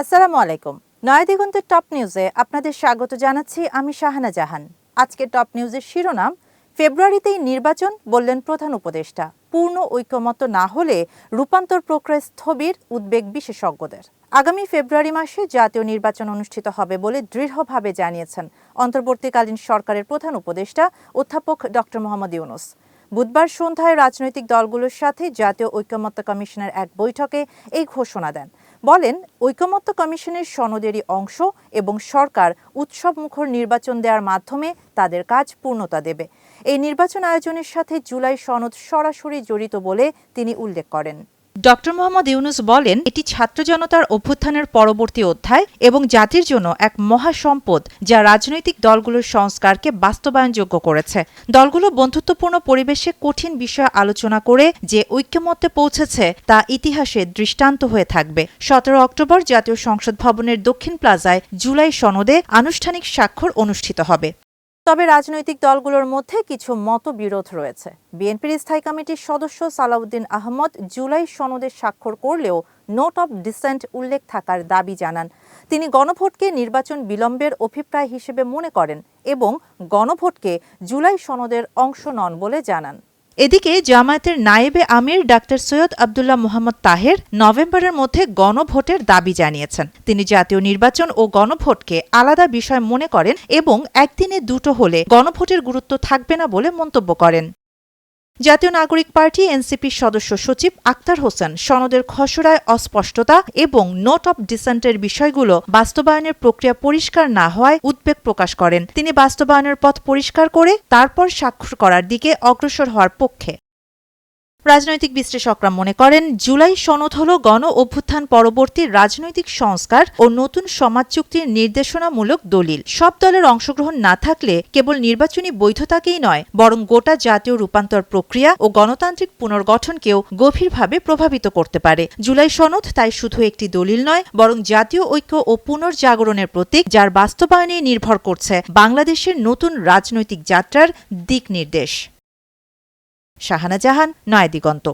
আসসালামু আলাইকুম। নয়াদিগন্তের টপ নিউজে আপনাদের স্বাগত জানাচ্ছি আমি শাহানা জাহান। আজকে টপ নিউজের শিরোনাম, ফেব্রুয়ারিতেই নির্বাচন বললেন প্রধান উপদেষ্টা। পূর্ণ ঐক্যমত্য না হলে রূপান্তর প্রক্রিয়া স্থবির, উদ্বেগ বিশেষজ্ঞদের। আগামী ফেব্রুয়ারি মাসে জাতীয় নির্বাচন অনুষ্ঠিত হবে বলে দৃঢ়ভাবে জানিয়েছেন অন্তর্বর্তীকালীন সরকারের প্রধান উপদেষ্টা, অধ্যাপক ডক্টর মোহাম্মদ ইউনুস। বুধবার সন্ধ্যায় রাজনৈতিক দলগুলোর সাথে জাতীয় ঐকমত্য কমিশনের এক বৈঠকে এই ঘোষণা দেন। বলেন, ঐকমত্য কমিশনের সনদেরই অংশ এবং সরকার উৎসব মুখর নির্বাচন দেওয়ার মাধ্যমে তাদের কাজ পূর্ণতা দেবে। এই নির্বাচন আয়োজনের সাথে জুলাই সনদ সরাসরি জড়িত বলে তিনি উল্লেখ করেন। ডক্টর মোহাম্মদ ইউনুস বলেন, এটি ছাত্র জনতার অভ্যুত্থানের পরবর্তী অধ্যায় এবং জাতির জন্য এক মহা সম্পদ যা রাজনৈতিক দলগুলোর সংস্কারকে বাস্তবায়নযোগ্য করেছে। দলগুলো বন্ধুত্বপূর্ণ পরিবেশে কঠিন বিষয় আলোচনা করে যে ঐক্যমত্যে পৌঁছেছে তা ইতিহাসে দৃষ্টান্ত হয়ে থাকবে। সতেরো অক্টোবর জাতীয় সংসদ ভবনের দক্ষিণ প্লাজায় জুলাই সনদে আনুষ্ঠানিক স্বাক্ষর অনুষ্ঠিত হবে। তবে রাজনৈতিক দলগুলোর মধ্যে কিছু মতবিরোধ রয়েছে। বিএনপির স্থায়ী কমিটির সদস্য সালাউদ্দিন আহমদ জুলাই সনদে স্বাক্ষর করলেও নোট অব ডিসেন্ট উল্লেখ থাকার দাবি জানান। তিনি গণভোটকে নির্বাচন বিলম্বের অভিপ্রায় হিসেবে মনে করেন এবং গণভোটকে জুলাই সনদের অংশ নন বলে জানান। এদিকে জামায়াতের নায়েবে আমির ডাক্তার সৈয়দ আবদুল্লাহ মোহাম্মদ তাহের নভেম্বরের মধ্যে গণভোটের দাবি জানিয়েছেন। তিনি জাতীয় নির্বাচন ও গণভোটকে আলাদা বিষয় মনে করেন এবং একদিনে দুটো হলে গণভোটের গুরুত্ব থাকবে না বলে মন্তব্য করেন। জাতীয় নাগরিক পার্টি এনসিপির সদস্য সচিব আক্তার হোসেন সনদের খসড়ায় অস্পষ্টতা এবং নোট অব ডিসেন্টের বিষয়গুলো বাস্তবায়নের প্রক্রিয়া পরিষ্কার না হওয়ায় উদ্বেগ প্রকাশ করেন। তিনি বাস্তবায়নের পথ পরিষ্কার করে তারপর স্বাক্ষর করার দিকে অগ্রসর হওয়ার পক্ষে। রাজনৈতিক বিশ্লেষকরা মনে করেন, জুলাই সনদ হল গণ অভ্যুত্থান পরবর্তী রাজনৈতিক সংস্কার ও নতুন সমাজ চুক্তির নির্দেশনামূলক দলিল। সব দলের অংশগ্রহণ না থাকলে কেবল নির্বাচনী বৈধতাকেই নয়, বরং গোটা জাতীয় রূপান্তর প্রক্রিয়া ও গণতান্ত্রিক পুনর্গঠনকেও গভীরভাবে প্রভাবিত করতে পারে। জুলাই সনদ তাই শুধু একটি দলিল নয়, বরং জাতীয় ঐক্য ও পুনর্জাগরণের প্রতীক, যার বাস্তবায়নে নির্ভর করছে বাংলাদেশের নতুন রাজনৈতিক যাত্রার দিক নির্দেশ শাহানা জাহান নয়াদিগন্ত।